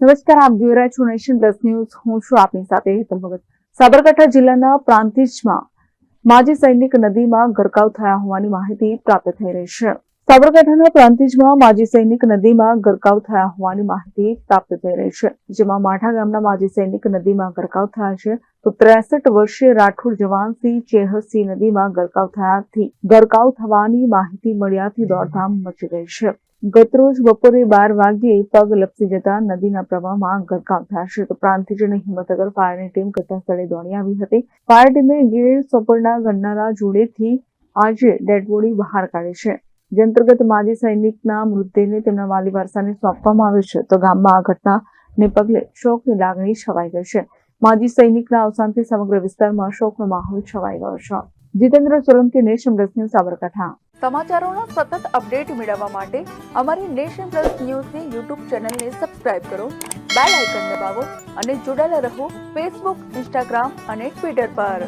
નમસ્કાર, આપ જોઈ રહ્યા છો નેશન પ્લસ ન્યૂઝ. હું છું આપની સાથે હેતલ ભગત. સાબરકાંઠા જિલ્લાના પ્રાંતિજમાં માજી સૈનિક નદીમાં ગરકાવ થયા હોવાની માહિતી પ્રાપ્ત થઈ રહી છે. સાબરકાંઠાના પ્રાંતિજમાં માજી સૈનિક નદીમાં ગરકાવ થયા હોવાની માહિતી પ્રાપ્ત થઈ રહી છે. જેમાં માઠા ગામના માજી સૈનિક નદીમાં ગરકાવ થયા છે તો ત્રેસઠ વર્ષીય રાઠોડ જવાનસિંહ ચેહરસિંહ નદીમાં ગરકાવ થયાથી ગરકાવ થવાની માહિતી મળ્યાથી દોડધામ મચી ગઈ છે. ગતરોજ બપોરે બાર વાગ્યે પગ લપસી જતા નદીના પ્રવાહમાં ગરકાવ થયા છે તો પ્રાંતિજ અને હિંમતનગર ફાયરની ટીમ ઘટના સ્થળે દોડી આવી હતી. ફાયર ટીમે ગીર સોપરના ગન્નારા જોડેથી આજે ડેડ બોડી બહાર કાઢી છે. જે અંતર્ગત માજી સૈનિકના મૃતદેહને તેમના વાલી વારસાને સોંપવામાં આવ્યો છે, તો ગામમાં આ ઘટનાને પગલે શોકની લાગણી છવાઈ ગઈ છે. માજી સૈનિકના અવસાનથી સમગ્ર વિસ્તારમાં શોકનો માહોલ છવાઈ ગયો છે. Jitendra Solanki, nation plus news, Sabarkantha. સમાચારોના સતત અપડેટ મેળવવા માટે અમારી નેશન પ્લસ ન્યૂઝની યુટ્યુબ ચેનલને સબસ્ક્રાઇબ કરો, બેલ આઇકન દબાવો અને જોડાયેલા રહો ફેસબુક, ઇન્સ્ટાગ્રામ અને ટ્વિટર પર.